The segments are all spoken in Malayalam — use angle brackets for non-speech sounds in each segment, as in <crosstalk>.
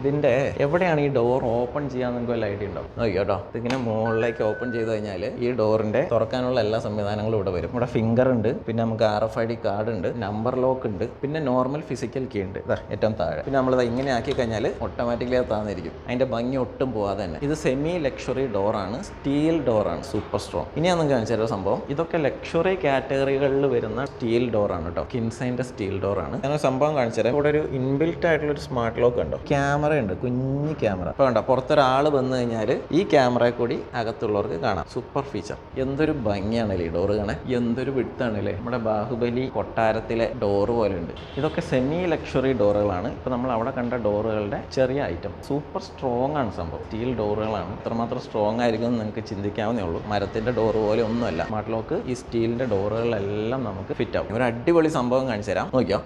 ഇതിന്റെ എവിടെയാണ് ഈ ഡോർ ഓപ്പൺ ചെയ്യാൻ നിങ്ങൾക്ക് വല്ല ഐഡിയ ഉണ്ടോ? നോക്കിയോട്ടോ ഇതിങ്ങനെ മുകളിലേക്ക് ഓപ്പൺ ചെയ്ത് കഴിഞ്ഞാൽ ഈ ഡോറിന്റെ തുറക്കാനുള്ള എല്ലാ സംവിധാനങ്ങളും ഇവിടെ വരും. ഇവിടെ ഫിംഗർ ഉണ്ട് പിന്നെ നമുക്ക് R F I D card ഉണ്ട് നമ്പർ ലോക്ക് ഉണ്ട് പിന്നെ നോർമൽ ഫിസിക്കൽ കീ ഉണ്ട്. ഏറ്റവും താഴെ. പിന്നെ നമ്മൾ ഇങ്ങനെ ആക്കി കഴിഞ്ഞാൽ ഓട്ടോമാറ്റിക്കലി അത് താന്നിരിക്കും. അതിന്റെ ഭംഗി ഒട്ടും പോവാതെ തന്നെ. ഇത് സെമി ലക്ഷറി ഡോറാണ് സ്റ്റീൽ ഡോറാണ് സൂപ്പർ സ്ട്രോങ് ഇനി ഞാൻ നിങ്ങൾക്ക് കാണിച്ചു തരാം സംഭവം. ഇതൊക്കെ ലക്ഷറി കാറ്റഗറികളിൽ വരുന്ന സ്റ്റീൽ ഡോറാണ് കേട്ടോ കിൻസൈന്റെ സ്റ്റീൽ ഡോറാണ് ഞാൻ സംഭവം കാണിച്ചു തരാം ഇവിടെ ഒരു ഇൻബിൽറ്റ് ആയിട്ടുള്ള ഒരു സ്മാർട്ട് ലോക്ക് ഉണ്ടോ? ക്യാമറ ഉണ്ട് കുഞ്ഞു ക്യാമറ. അപ്പോൾ കണ്ടോ പുറത്തൊരാൾ വന്നു കഴിഞ്ഞാൽ ഈ ക്യാമറയെ കൂടി അകത്തുള്ളവർക്ക് കാണാം. Super feature. എന്തൊരു ഭംഗിയാണല്ലേ ഡോറ് കാണാൻ? എന്തൊരു വിട്ടാണല്ലേ നമ്മുടെ ബാഹുബലി കൊട്ടാരത്തിലെ ഡോർ പോലെ ഉണ്ട് ഇതൊക്കെ സെമി ലക്ഷറി ഡോറുകളാണ്. ഇപ്പോൾ നമ്മൾ അവിടെ കണ്ട ഡോറുകളുടെ ചെറിയ ഐറ്റം സൂപ്പർ സ്ട്രോങ് ആണ് സംഭവം. സ്റ്റീൽ ഡോറുകളാണ്. ഇത്രമാത്രം സ്ട്രോങ് ആയിരിക്കും എന്ന് നിങ്ങൾക്ക് ചിന്തിക്കാവുന്നേ ഉള്ളൂ. മരത്തിന്റെ ഡോർ പോലെ ഒന്നുമല്ല. മാട്ടിലോക്ക് ലോക്ക് ഈ സ്റ്റീലിന്റെ ഡോറുകളെല്ലാം നമുക്ക് ഫിറ്റ് ആവും. ഒരു അടിപൊളി സംഭവം കാണിച്ചു തരാം നോക്കിയോ?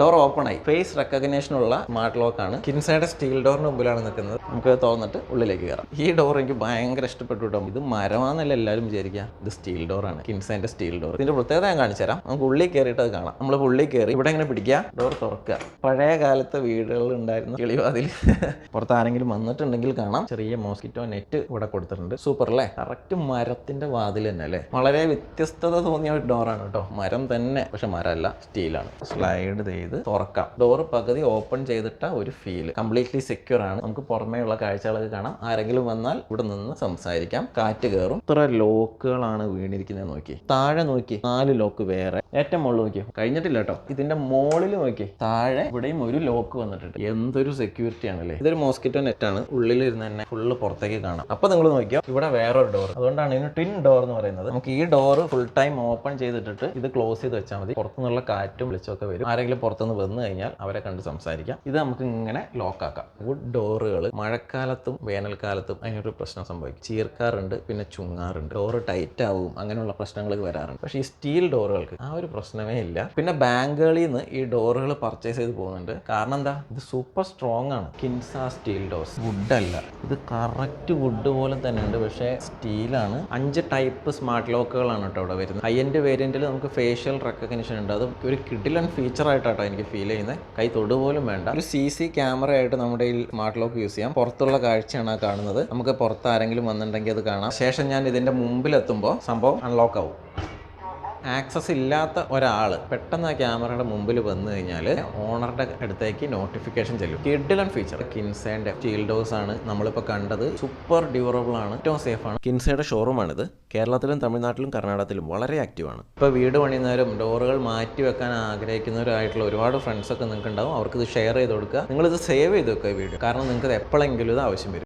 ഡോർ ഓപ്പൺ ആയി. ഫേസ് റെക്കഗ്നേഷനുള്ള സ്മാർട്ട് ലോക്ക് ആണ്. കിൻസൈഡ് സ്റ്റീൽ ഡോറിന് മുമ്പിലാണ് നിൽക്കുന്നത്. നമുക്ക് തോന്നിട്ട് ഉള്ളിലേക്ക് കയറാം. ഈ ഡോർ എനിക്ക് ഭയങ്കര ഇഷ്ടപ്പെട്ടു ഇത് മരമാന്നല്ല എല്ലാവരും വിചാരിക്കുക. ഇത് സ്റ്റീൽ ഡോറാണ് കിൻസൈന്റെ സ്റ്റീൽ ഡോർ ഇതിന്റെ പ്രത്യേകത ഞാൻ കാണിച്ചു തരാം. നമുക്ക് ഉള്ളിൽ കയറിയിട്ട് അത് കാണാം. നമ്മൾ ഉള്ളിൽ കയറി ഇവിടെ ഇങ്ങനെ പിടിക്കുക. ഡോർ തുറക്കുക. പഴയ കാലത്തെ വീടുകളിൽ ഉണ്ടായിരുന്ന കിളിവാതിൽ. <laughs> പുറത്ത് ആരെങ്കിലും വന്നിട്ടുണ്ടെങ്കിൽ കാണാം. ചെറിയ മോസ്കിറ്റോ നെറ്റ് ഇവിടെ കൊടുത്തിട്ടുണ്ട്. സൂപ്പർ അല്ലേ കറക്റ്റ് മരത്തിന്റെ വാതിൽ തന്നെ അല്ലേ? വളരെ വ്യത്യസ്തത തോന്നിയ ഒരു ഡോറാണ് കേട്ടോ മരം തന്നെ. പക്ഷെ മരമല്ല. സ്റ്റീലാണ് സ്ലൈഡ് ചെയ്ത് തുറക്കാം. ഡോർ പകുതി ഓപ്പൺ ചെയ്തിട്ട ഒരു ഫീൽ കംപ്ലീറ്റ്ലി സെക്യൂർ ആണ്. നമുക്ക് പുറമേയുള്ള കാഴ്ചകളൊക്കെ കാണാം. ആരെങ്കിലും വന്നാൽ ഇവിടെ നിന്ന് സംസാരിക്കാം. കാറ്റ് കയറും ഇത്ര ലോക്കുകളാണ് വീണിരിക്കുന്നത് നോക്കി. താഴെ നോക്കി. നാല് ലോക്ക് വേറെ. ഏറ്റവും മുകളിൽ നോക്കി. കഴിഞ്ഞിട്ടില്ല കേട്ടോ ഇതിന്റെ മുകളിൽ നോക്കി. താഴെ ഇവിടെയും ഒരു ലോക്ക് വന്നിട്ടുണ്ട്. എന്തൊരു സെക്യൂരിറ്റി ആണല്ലേ. ഇതൊരു മോസ്കിറ്റോ നെറ്റ് ആണ്. ഉള്ളിൽ ഇരുന്ന് തന്നെ ഫുള്ള് പുറത്തേക്ക് കാണാം. അപ്പൊ നിങ്ങൾ നോക്കിയോ ഇവിടെ വേറൊരു ഡോർ അതുകൊണ്ടാണ് ഇതിന് ട്വിൻ ഡോർ എന്ന് പറയുന്നത്. നമുക്ക് ഈ ഡോർ ഫുൾ ടൈം ഓപ്പൺ ചെയ്തിട്ടിട്ട് ഇത് ക്ലോസ് ചെയ്ത് വെച്ചാൽ മതി. പുറത്തുനിന്നുള്ള കാറ്റും വിളിച്ചൊക്കെ വരും. ആരെങ്കിലും പുറത്തുനിന്ന് വന്നു കഴിഞ്ഞാൽ അവരെ കണ്ട് സംസാരിക്കാം. ഇത് നമുക്ക് ഇങ്ങനെ ലോക്ക് ആക്കാം. വുഡ് ഡോറുകൾ മഴക്കാലത്തും വേനൽക്കാലത്തും അതിനൊരു പ്രശ്നം സംഭവിക്കും. ചീർക്കാറുണ്ട് പിന്നെ ചുങ്ങാറുണ്ട്. ഡോറ് ടൈറ്റ് ആവും അങ്ങനെയുള്ള പ്രശ്നങ്ങൾ വരാറുണ്ട്. പക്ഷേ ഈ സ്റ്റീൽ ഡോറുകൾക്ക് ആ ഒരു പ്രശ്നമേ ഇല്ല. പിന്നെ ബാങ്കുകളിൽ നിന്ന് ഈ ഡോറുകൾ പർച്ചേസ് ചെയ്ത് പോകുന്നുണ്ട്. കാരണം എന്താ? ഇത് സൂപ്പർ സ്ട്രോങ് ആണ്. കിൻസ സ്റ്റീൽ ഡോർസ് വുഡ് അല്ല. ഇത് കറക്റ്റ് വുഡ് പോലെ തന്നെ ഉണ്ട് പക്ഷേ സ്റ്റീലാണ് അഞ്ച് ടൈപ്പ് സ്മാർട്ട് ലോക്കുകളാണ് കേട്ടോ അവിടെ വരുന്നത്. ഹൈ എൻഡ് വേരിയന്റിൽ നമുക്ക് ഫേഷ്യൽ റെക്കഗ്നിഷൻ ഉണ്ട്. അത് ഒരു കിഡിലൻ ഫീച്ചർ ആയിട്ടാട്ടോ എനിക്ക് ഫീൽ ചെയ്യുന്നത് കൈ തൊടുപോലും വേണ്ട. ഒരു സി സി ക്യാമറ ആയിട്ട് നമ്മുടെ ഈ സ്മാർട്ട് ലോക്ക് യൂസ് ചെയ്യാം. പുറത്തുള്ള കാഴ്ചയാണ് കാണുന്നത്. നമുക്ക് പുറത്ത് ആരെങ്കിലും വന്നിട്ടുണ്ടെങ്കിൽ അത് കാണാം. ശേഷം ഞാൻ ഇതിന്റെ മുമ്പിലെത്തുമ്പോൾ സംഭവം അൺലോക്ക് ആവും. ആക്സസ് ഇല്ലാത്ത ഒരാൾ പെട്ടെന്ന് ആ ക്യാമറയുടെ മുമ്പിൽ വന്നു കഴിഞ്ഞാൽ ഓണറുടെ അടുത്തേക്ക് നോട്ടിഫിക്കേഷൻ ചെല്ലും. കിഡിലൻ ഫീച്ചർ കിൻസേന്റെ സ്റ്റീൽ ഡോസ് ആണ് നമ്മളിപ്പോൾ കണ്ടത്. സൂപ്പർ ഡ്യൂറബിൾ ആണ്. ഏറ്റവും സേഫ് ആണ്. കിൻസയുടെ ഷോറൂമാണിത് കേരളത്തിലും തമിഴ്നാട്ടിലും കർണാടകത്തിലും വളരെ ആക്റ്റീവ് ആണ്. ഇപ്പോൾ വീട് പണിയുന്നവരും ഡോറുകൾ മാറ്റി വെക്കാൻ ആഗ്രഹിക്കുന്നവരായിട്ടുള്ള ഒരുപാട് ഫ്രണ്ട്സ് ഒക്കെ നിങ്ങൾക്ക് ഉണ്ടാവും അവർക്ക് ഇത് ഷെയർ ചെയ്ത് കൊടുക്കുക. നിങ്ങളിത് സേവ് ചെയ്ത് വെക്കുക വീഡിയോ കാരണം നിങ്ങൾക്ക് ഇത് എപ്പോഴെങ്കിലും ഇത് ആവശ്യം വരും.